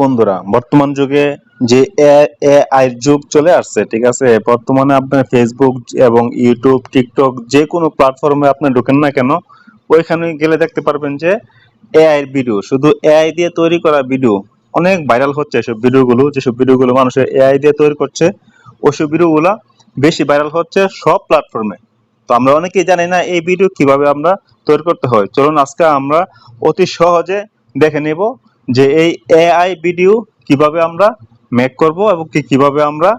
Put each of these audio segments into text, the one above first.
বন্ধুরা, বর্তমান যুগে যে এ এআই যুগ চলে আসছে, ঠিক আছে? বর্তমানে আপনার ফেসবুক এবং ইউটিউব টিকটক যে কোনো প্ল্যাটফর্মে আপনি ঢোকেন না কেন, ওইখানে গেলে দেখতে পারবেন যে এআই ভিডিও শুধু এআই দিয়ে তৈরি করা ভিডিও অনেক ভাইরাল হচ্ছে এসব ভিডিওগুলো যেসব ভিডিওগুলো মানুষের এআই দিয়ে তৈরি করছে, ওইসব ভিডিওগুলো বেশি ভাইরাল হচ্ছে সব প্ল্যাটফর্মে তো আমরা অনেকেই জানি না এই ভিডিও কীভাবে আমরা তৈরি করতে হয়। চলুন আজকে আমরা অতি সহজে দেখে নেব যে এই এআই ভিডিও কীভাবে আমরা মেক করব এবং কি কীভাবে আমরা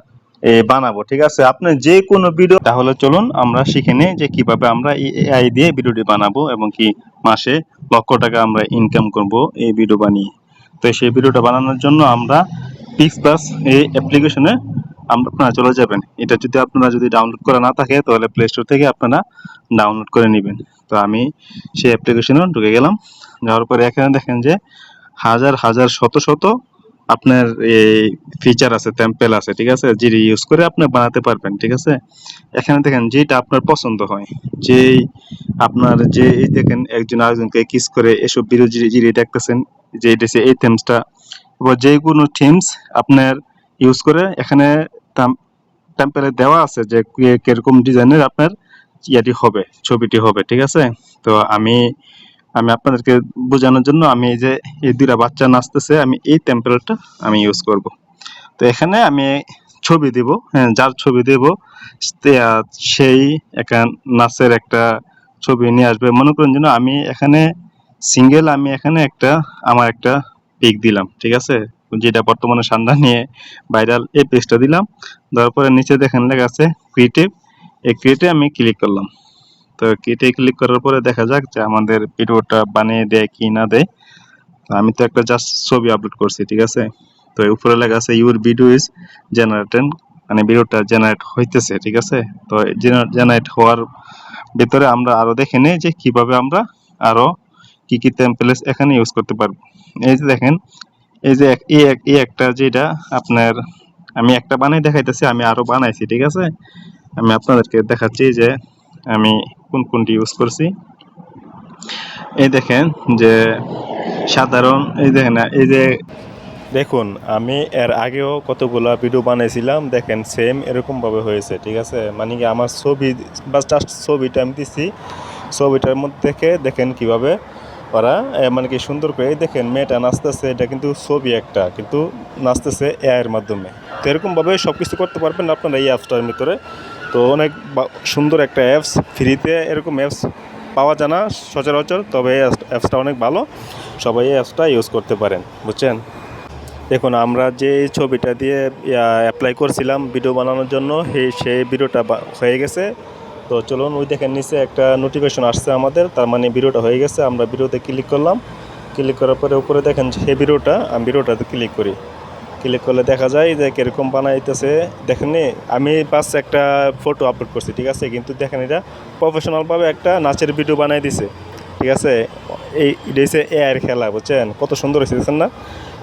বানাবো, ঠিক আছে? আপনি যে কোনো ভিডিও তাহলে চলুন আমরা শিখে নিই যে কীভাবে আমরা এআই দিয়ে ভিডিওটি বানাবো এবং কি মাসে লক্ষ টাকা আমরা ইনকাম করব এই ভিডিও বানিয়ে। তো সেই ভিডিওটা বানানোর জন্য আমরা পিক্স প্লাস এই অ্যাপ্লিকেশনে আপনারা চলে যাবেন। এটা যদি আপনারা যদি ডাউনলোড করা না থাকে, তাহলে প্লে স্টোর থেকে আপনারা ডাউনলোড করে নেবেন। তো আমি সেই অ্যাপ্লিকেশনে ঢুকে গেলাম। যাওয়ার পরে এখানে দেখেন যে হাজার হাজার, শত শত আপনার এই ফিচার আছে টেম্পেল আছে, ঠিক আছে? যেটি ইউজ করে আপনি বানাতে পারবেন, ঠিক আছে? এখানে দেখেন যেটা আপনার পছন্দ হয়, যেই আপনার যে এই দেখেন একজন আরেকজনকে কিস করে এসব ভিডিও জিরি দেখতেছেন, যে এটা এই থিমসটা এবার যে কোনো থিমস আপনার ইউজ করে, এখানে টেম্পেলে দেওয়া আছে যে কীরকম ডিজাইনের আপনার ইয়াটি হবে, ছবিটি হবে, ঠিক আছে? তো আমি আমি আপনাদেরকে বোঝানোর জন্য আমি এই যে এই দুইটা বাচ্চা নাচতেছে, আমি এই টেম্পলেটটা আমি ইউজ করব। তো এখানে আমি ছবি দেব হ্যাঁ যার ছবি দেব সেই এখান নাচের একটা ছবি নিয়ে আসবে। মনে করেন যেন আমি এখানে সিঙ্গেল আমি এখানে একটা, আমার একটা পিক দিলাম, ঠিক আছে? যেটা বর্তমানে সান্ডা নিয়ে ভাইরাল এই পেজটা দিলাম। দেওয়ার পরে নিচে দেখেন লেখা আছে ক্রিয়েটিভ এই ক্রিয়েটে আমি ক্লিক করলাম। তো কেটে ক্লিক করার পরে দেখা যাক যে আমাদের ভিডিওটা বানিয়ে দেয় কি না দেয়। তো আমি তো একটা জাস্ট ছবি আপলোড করছি, ঠিক আছে? তো উপরে লেখা আছে ইউর ভিডিও ইজ জেনারেটেড মানে ভিডিওটা জেনারেট হইতেছে, ঠিক আছে? তো জেনারেট হওয়ার ভিতরে আমরা আরও দেখে নিই যে কীভাবে আমরা আরও কি কি টেমপ্লেট এখানে ইউজ করতে পারব। এই যে দেখেন, এই যে এই এক- এই একটা যেটা আপনার আমি একটা বানাই দেখাইতেছি, আমি আরও বানাইছি, ঠিক আছে? আমি আপনাদেরকে দেখাচ্ছি যে আমি কোন কোনটি ইউজ করছি? এই দেখেন যে সাধারণ এই দেখেন না, এই যে দেখুন আমি এর আগেও কতগুলো ভিডিও বানিয়েছিলাম দেখেন সেম এরকমভাবে হয়েছে ঠিক আছে? মানে কি আমার ছবি বা জাস্ট ছবিটা আমি দিছি ছবিটার মধ্যে থেকে দেখেন কীভাবে ওরা মানে কি সুন্দর করে দেখেন মেয়েটা নাচতেছে এটা কিন্তু ছবি একটা কিন্তু নাচতেছে এআই এর মাধ্যমে। তো এরকমভাবে সব কিছু করতে পারবেন আপনারা এই অ্যাপসটার ভিতরে। তো অনেক সুন্দর একটা অ্যাপস ফ্রিতে এরকম অ্যাপস পাওয়া যায় না সচরাচর, তবে এই অ্যাপসটা অনেক ভালো। সবাই এই অ্যাপসটা ইউজ করতে পারেন, বুঝছেন? দেখুন, আমরা যে ছবিটা দিয়ে অ্যাপ্লাই করছিলাম ভিডিও বানানোর জন্য সেই ভিডিওটা হয়ে গেছে। তো চলুন, ওই দেখেন নিচে একটা নোটিফিকেশন আসছে আমাদের, তার মানে ভিডিওটা হয়ে গেছে। আমরা ভিডিওতে ক্লিক করলাম। ক্লিক করার পরে উপরে দেখেন, সেই ভিডিওটা আমি ভিডিওটাতে ক্লিক করি। ক্লিক করলে দেখা যায় যে কীরকম বানাইতেছে। দেখেন আমি বাস একটা ফটো আপলোড করছি, ঠিক আছে? কিন্তু দেখেন এটা প্রফেশনালভাবে একটা নাচের ভিডিও বানাই দিছে, ঠিক আছে? এই, এটা হচ্ছে এআইয়ের খেলা, বুঝছেন? কত সুন্দর হয়েছে দেখছেন না?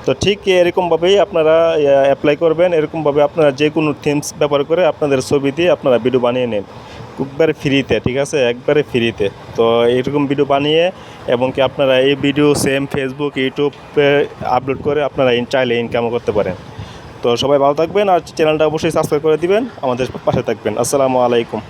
তো ঠিক এরকমভাবেই আপনারা অ্যাপ্লাই করবেন। এরকমভাবে আপনারা যে কোনো থিমস ব্যবহার করে আপনাদের ছবি দিয়ে আপনারা ভিডিও বানিয়ে নেন। একবারে ফ্রিতে, ঠিক আছে? একবারে ফ্রিতে। তো এরকম ভিডিও বানিয়ে এবং কি আপনারা এই ভিডিও সেম ফেসবুক ইউটিউবে আপলোড করে আপনারা চাইলে ইনকামও করতে পারেন। তো সবাই ভালো থাকবেন আর চ্যানেলটা অবশ্যই সাবস্ক্রাইব করে দিবেন। আমাদের পাশে থাকবেন। আসসালামু আলাইকুম।